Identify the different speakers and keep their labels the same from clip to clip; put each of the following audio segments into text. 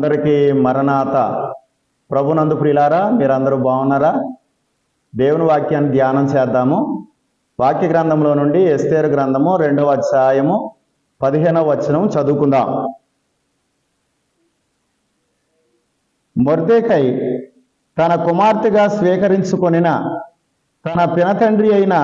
Speaker 1: అందరికీ మరణాత. ప్రభునందు ప్రియులారా మీరందరూ బాగున్నారా? దేవుని వాక్యాన్ని ధ్యానం చేద్దాము. వాక్య గ్రంథంలో నుండి ఎస్తేరు గ్రంథము రెండవ అధ్యాయము పదిహేనవ వచనం చదువుకుందాం. మొర్దేకై తన కుమార్తెగా స్వీకరించుకొనిన తన పినతండ్రి అయిన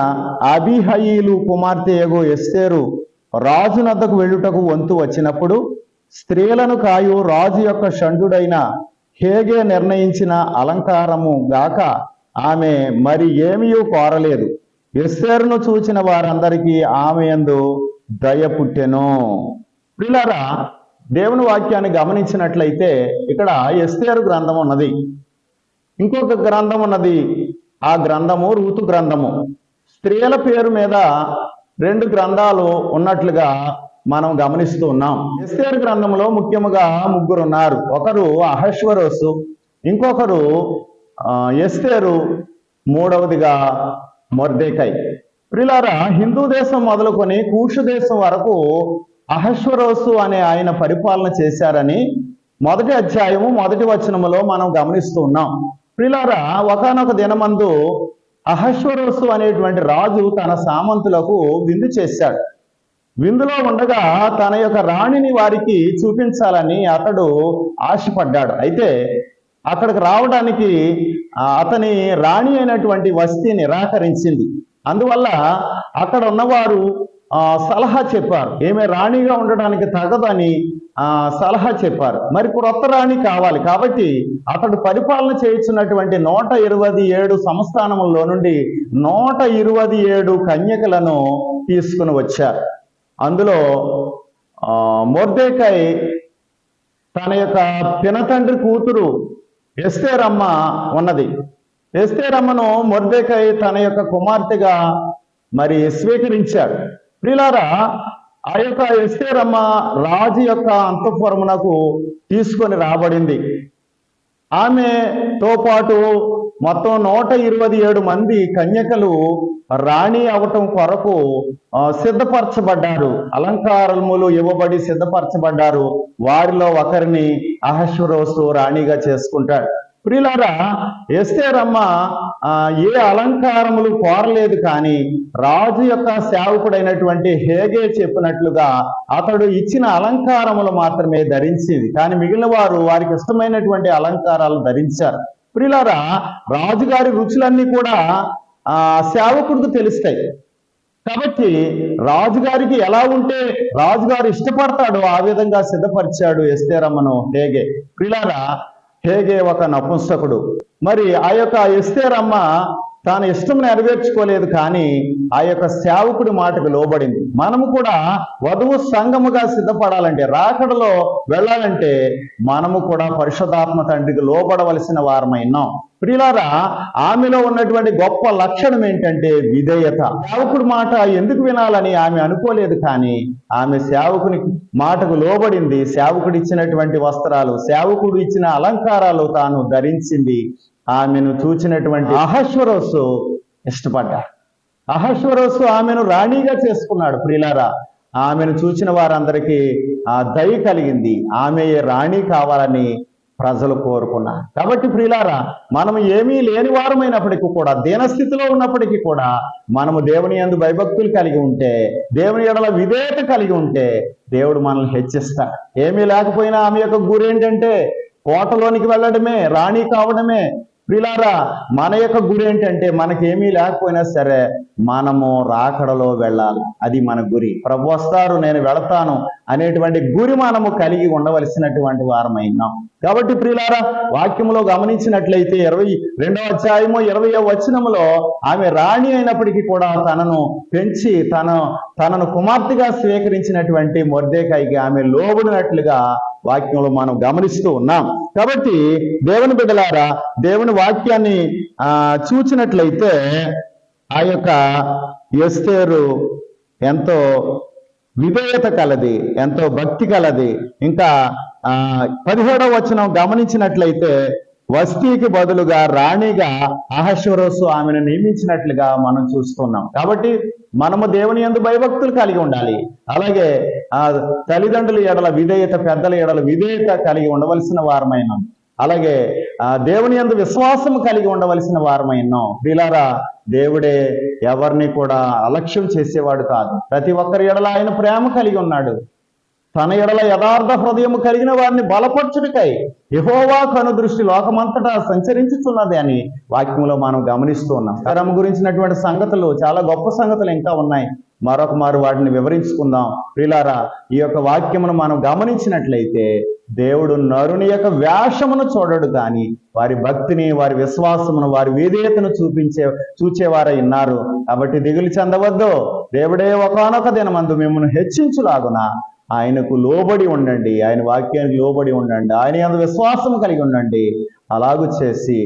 Speaker 1: అబిహయీలు కుమార్తె ఎగో ఎస్తేరు రాజునద్దకు వెళ్ళుటకు వంతు వచ్చినప్పుడు స్త్రీలను కాయు రాజు యొక్క షండుడైన హేగే నిర్ణయించిన అలంకారము గాక ఆమె మరి ఏమీయూ కోరలేదు. ఎస్తేరును చూచిన వారందరికీ ఆమె యందు దయ పుట్టెను. పిల్లరా దేవుని వాక్యాన్ని గమనించినట్లయితే ఇక్కడ ఎస్తేరు గ్రంథం ఉన్నది. ఇంకొక గ్రంథం ఉన్నది. ఆ గ్రంథము ఋతు గ్రంథము. స్త్రీల పేరు మీద రెండు గ్రంథాలు ఉన్నట్లుగా మనం గమనిస్తూ ఉన్నాం. ఎస్తేర్ గ్రంథంలో ముఖ్యముగా ముగ్గురు ఉన్నారు ఒకరు అహశ్వరోసు ఇంకొకరు ఎస్తేరు మూడవదిగా మొర్దేకై. ప్రిలారా హిందూ దేశం మొదలుకొని కూషు దేశం వరకు అహశ్వరోసు అనే ఆయన పరిపాలన చేశారని మొదటి అధ్యాయము మొదటి వచనములో మనం గమనిస్తూ ఉన్నాం. ప్రిలారా ఒకనొక దినమందు అహశ్వరోసు అనేటువంటి రాజు తన సామంతులకు విందు చేశాడు. విందులో ఉండగా తన యొక్క రాణిని వారికి చూపించాలని అతడు ఆశపడ్డాడు. అయితే అక్కడికి రావడానికి అతని రాణి అయినటువంటి వస్తి నిరాకరించింది. అందువల్ల అక్కడ ఉన్నవారు సలహా చెప్పారు. ఏమి రాణిగా ఉండడానికి తగదని సలహా చెప్పారు. మరి క్రొత్త రాణి కావాలి. కాబట్టి అతడు పరిపాలన చేయించినటువంటి నూట ఇరవై ఏడు సంస్థానముల్లో నుండి నూట ఇరవై ఏడు కన్యకలను తీసుకుని వచ్చారు. అందులో ఆ, మొర్దేకై తన యొక్క పినతండ్రి కూతురు ఎస్తేరమ్మ ఉన్నది. ఎస్తేరమ్మను మొర్దేకై తన యొక్క కుమార్తెగా మరి స్వీకరించాడు. ప్రిలారా ఆ యొక్క ఎస్తేరమ్మ రాజు యొక్క అంతఃపురమునకు తీసుకొని రాబడింది. ఆమెతో పాటు మొత్తం నూట ఇరవై ఏడు మంది కన్యకలు రాణి అవటం కొరకు సిద్ధపరచబడ్డారు. అలంకారములు ఇవ్వబడి సిద్ధపరచబడ్డారు. వారిలో ఒకరిని అహశ్వరోసు రాణిగా చేసుకుంటాడు. ప్రియులారా ఎస్తేరమ్మ ఏ అలంకారములు కోరలేదు కానీ రాజు యొక్క సేవకుడైనటువంటి హేగే చెప్పినట్లుగా అతడు ఇచ్చిన అలంకారములు మాత్రమే ధరించింది. కానీ మిగిలిన వారు వారికి ఇష్టమైనటువంటి అలంకారాలు ధరించారు. ప్రియులారా రాజుగారి రుచులన్నీ కూడా ఆ సేవకుడికి తెలుస్తాయి. కాబట్టి రాజుగారికి ఎలా ఉంటే రాజుగారు ఇష్టపడతాడో ఆ విధంగా సిద్ధపరిచాడు ఎస్తేరమ్మను హేగే. ప్రిలారా హేగే ఒక నపుంసకుడు. మరి ఆ యొక్క ఎస్తేరమ్మ తాను ఇష్టం నెరవేర్చుకోలేదు కానీ ఆ యొక్క సేవకుడి మాటకు లోబడింది. మనము కూడా వధువు సంఘముగా సిద్ధపడాలంటే రాకడలో వెళ్ళాలంటే మనము కూడా పరిశుధాత్మ తండ్రికి లోబడవలసిన వారమైనాం. ప్రియులారా ఆమెలో ఉన్నటువంటి గొప్ప లక్షణం ఏంటంటే విధేయత. సేవకుడి మాట ఎందుకు వినాలని ఆమె అనుకోలేదు కానీ ఆమె సేవకుని మాటకు లోబడింది. సేవకుడు ఇచ్చినటువంటి వస్త్రాలు సేవకుడు ఇచ్చిన అలంకారాలు తాను ధరించింది. ఆమెను చూచినటువంటి అహశ్వరోసు ఇష్టపడ్డాడు. అహశ్వరోసు ఆమెను రాణిగా చేసుకున్నాడు ప్రియులారా. ఆమెను చూచిన వారందరికీ ఆ దయ కలిగింది. ఆమె రాణి కావాలని ప్రజలు కోరుకున్నారు కాబట్టి ప్రియులారా మనము ఏమీ లేని వారమైనప్పటికీ కూడా దీనస్థితిలో ఉన్నప్పటికీ కూడా మనము దేవుని యందు భయభక్తులు కలిగి ఉంటే దేవుని ఎడల విధేయత కలిగి ఉంటే దేవుడు మనల్ని హెచ్చిస్తాడు. ఏమీ లేకపోయినా ఆమె యొక్క గురి ఏంటంటే కోటలోనికి వెళ్ళడమే రాణి కావడమే ప్రిలారా మన యొక్క గురి ఏంటంటే మనకేమీ లేకపోయినా సరే మనము రాకడలో వెళ్ళాలి. అది మన గురి. ప్రభు వస్తారు నేను వెళతాను అనేటువంటి గురి మనము కలిగి ఉండవలసినటువంటి వారమైనాం. కాబట్టి ప్రియులారా వాక్యములో గమనించినట్లయితే ఇరవై రెండవ అధ్యాయము ఇరవయో వచనములో ఆమె రాణి అయినప్పటికీ కూడా తనను పెంచి తన తనను కుమార్తెగా స్వీకరించినటువంటి మొర్దేకాయికి ఆమె లోబడినట్లుగా వాక్యంలో మనం గమనిస్తూ ఉన్నాం. కాబట్టి దేవుని బిడ్డలారా దేవుని వాక్యాన్ని ఆ చూచినట్లయితే ఆ యొక్క ఎస్తేరు ఎంతో విధేయత కలది ఎంతో భక్తి కలది. ఇంకా ఆ పదిహేడవ వచనం గమనించినట్లయితే వస్తీకి బదులుగా రాణిగా అహశ్వరోసు ఆమెను నియమించినట్లుగా మనం చూస్తున్నాం. కాబట్టి మనము దేవుని యందు భయభక్తులు కలిగి ఉండాలి. అలాగే ఆ తల్లిదండ్రుల ఎడల విధేయత పెద్దల ఎడల విధేయత కలిగి ఉండవలసిన వారమైనాం. అలాగే ఆ దేవుని యందు విశ్వాసం కలిగి ఉండవలసిన వారమైనాం. వీలారా దేవుడే ఎవరిని కూడా అలక్ష్యం చేసేవాడు కాదు. ప్రతి ఒక్కరి ఎడల ఆయన ప్రేమ కలిగి ఉన్నాడు. తన ఎడల యథార్థ హృదయము కలిగిన వారిని బలపరచుడికై యహోవా కను దృష్టి లోకమంతటా సంచరించుతున్నది అని వాక్యంలో మనం గమనిస్తూ ఉన్నాం. తరం గురించినటువంటి సంగతులు చాలా గొప్ప సంగతులు ఇంకా ఉన్నాయి. మరొక మారు వాటిని వివరించుకుందాం. ప్రిలారా ఈ యొక్క వాక్యమును మనం గమనించినట్లయితే దేవుడు నరుని యొక్క వేషమును చూడడు కానీ వారి భక్తిని వారి విశ్వాసమును వారి విధేయతను చూపించే చూచేవారై ఉన్నారు. కాబట్టి దిగులు చెందవద్దు. దేవుడే ఒకనొక దినమందు మిమ్మల్ని హెచ్చించులాగున ఆయనకు లోబడి ఉండండి. ఆయన వాక్యానికి లోబడి ఉండండి. ఆయన అంత విశ్వాసం కలిగి ఉండండి. అలాగు చేసి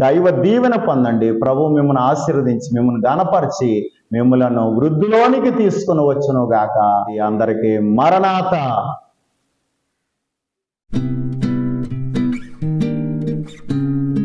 Speaker 1: దైవ దీవెన పొందండి. ప్రభు మిమ్మల్ని ఆశీర్వదించి మిమ్మల్ని గణపరిచి మిమ్మలను వృద్ధిలోనికి తీసుకుని వచ్చును గాక అందరికీ మరణాత.